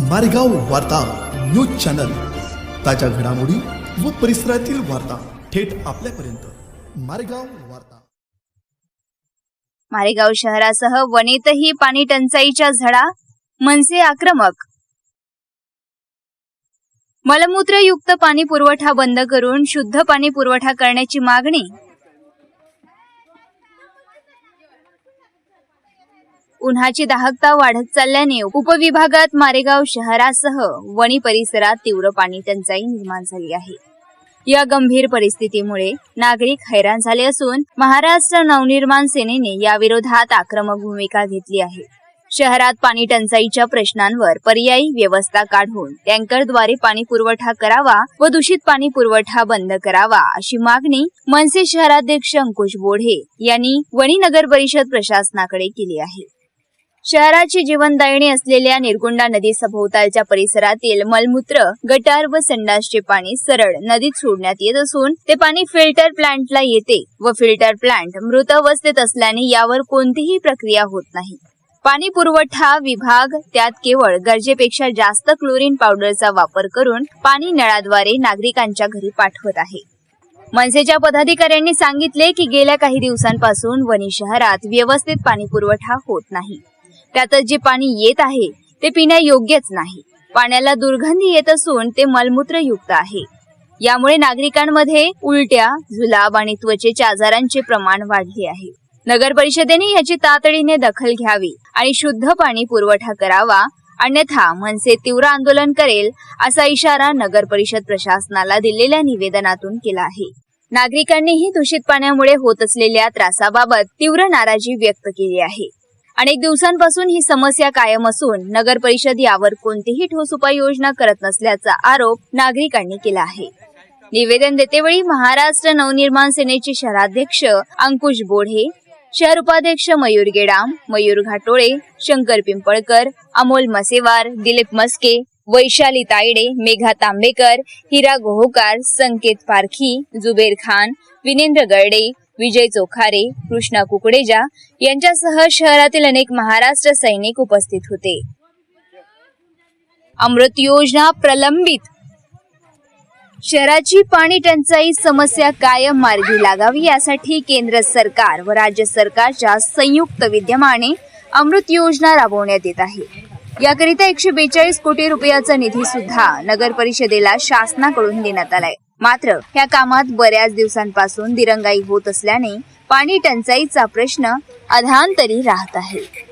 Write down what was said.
मारेगाव वार्ता news channel. ताज्या घडामोडी व परिसरातील वार्ता थेट आपल्यापर्यंत. मारेगाव वार्ता. मारेगाव शहरासह वनेतही पाणी टंचाईच्या झडा मनसे आक्रमक. मलमूत्रयुक्त पाणी पुरवठा बंद करून शुद्ध पाणी पुरवठा करण्याची मागणी उन्हाची दाहकता वाढत चालल्याने उपविभागात मारेगाव शहरासह वणी परिसरात तीव्र पाणी टंचाई निर्माण झाली आहे. या गंभीर परिस्थितीमुळे नागरिक हैराण झाले असून महाराष्ट्र नवनिर्माण सेनेने याविरोधात आक्रमक भूमिका घेतली आहे. शहरात पाणी टंचाईच्या प्रश्नांवर पर्यायी व्यवस्था काढून टँकरद्वारे पाणी पुरवठा करावा व दूषित पाणी पुरवठा बंद करावा अशी मागणी मनसे शहराध्यक्ष अंकुश बोढे यांनी वणी नगर परिषद प्रशासनाकडे केली आहे. शहराची जीवनदायिनी असलेल्या निरगुंडा नदी सभोवतालच्या परिसरातील मलमूत्र गटार व संडासचे पाणी सरळ नदीत सोडण्यात येत असून ते पाणी फिल्टर प्लांटला येते व फिल्टर प्लांट मृत अवस्थेत असल्याने यावर कोणतीही प्रक्रिया होत नाही. पाणी पुरवठा विभाग त्यात केवळ गरजेपेक्षा जास्त क्लोरीन पावडरचा वापर करून पाणी नळाद्वारे नागरिकांच्या घरी पाठवत आहे. मनसेच्या पदाधिकाऱ्यांनी सांगितले की गेल्या काही दिवसांपासून वणी शहरात व्यवस्थित पाणी पुरवठा होत नाही. त्यातच जे पाणी येत आहे ते पिण्यायोग्यच नाही. पाण्याला दुर्गंधी येत असून ते मलमूत्रयुक्त आहे. यामुळे नागरिकांमध्ये उलट्या जुलाब आणि त्वचेच्या आजारांचे प्रमाण वाढले आहे. नगर परिषदेने याची तातडीने दखल घ्यावी आणि शुद्ध पाणी पुरवठा करावा अन्यथा मनसे तीव्र आंदोलन करेल असा इशारा नगर परिषद प्रशासनाला दिलेल्या निवेदनातून केला आहे. नागरिकांनीही दूषित पाण्यामुळे होत असलेल्या त्रासाबाबत तीव्र नाराजी व्यक्त केली आहे. अनेक दिवसांपासून ही समस्या कायम असून नगर परिषद यावर कोणतीही ठोस उपाययोजना करत नसल्याचा आरोप नागरिकांनी केला आहे. निवेदन देतेवेळी महाराष्ट्र नवनिर्माण सेनेचे शहराध्यक्ष अंकुश बोढे शहर उपाध्यक्ष मयूर गेडाम मयूर घाटोळे शंकर पिंपळकर अमोल मसेवार दिलीप मस्के वैशाली तायडे मेघा तांबेकर हिरा गोहोकार संकेत पारखी जुबेर खान विनेंद्र गर्डे विजय चोखारे कृष्णा कुकडेजा यांच्यासह शहरातील अनेक महाराष्ट्र सैनिक उपस्थित होते. अमृत योजना प्रलंबित. शहराची पाणी टंचाई समस्या कायम मार्गी लागावी यासाठी केंद्र सरकार व राज्य सरकारच्या संयुक्त विद्यमाने अमृत योजना राबवण्यात येत आहे. याकरिता एकशे बेचाळीस कोटी रुपयाचा निधी सुद्धा नगर परिषदेला शासनाकडून देण्यात आलाय. मात्र या कामात बऱ्याच दिवसांपासून दिरंगाई होत असल्याने पाणी टंचाईचा प्रश्न अधांतरी राहत आहे.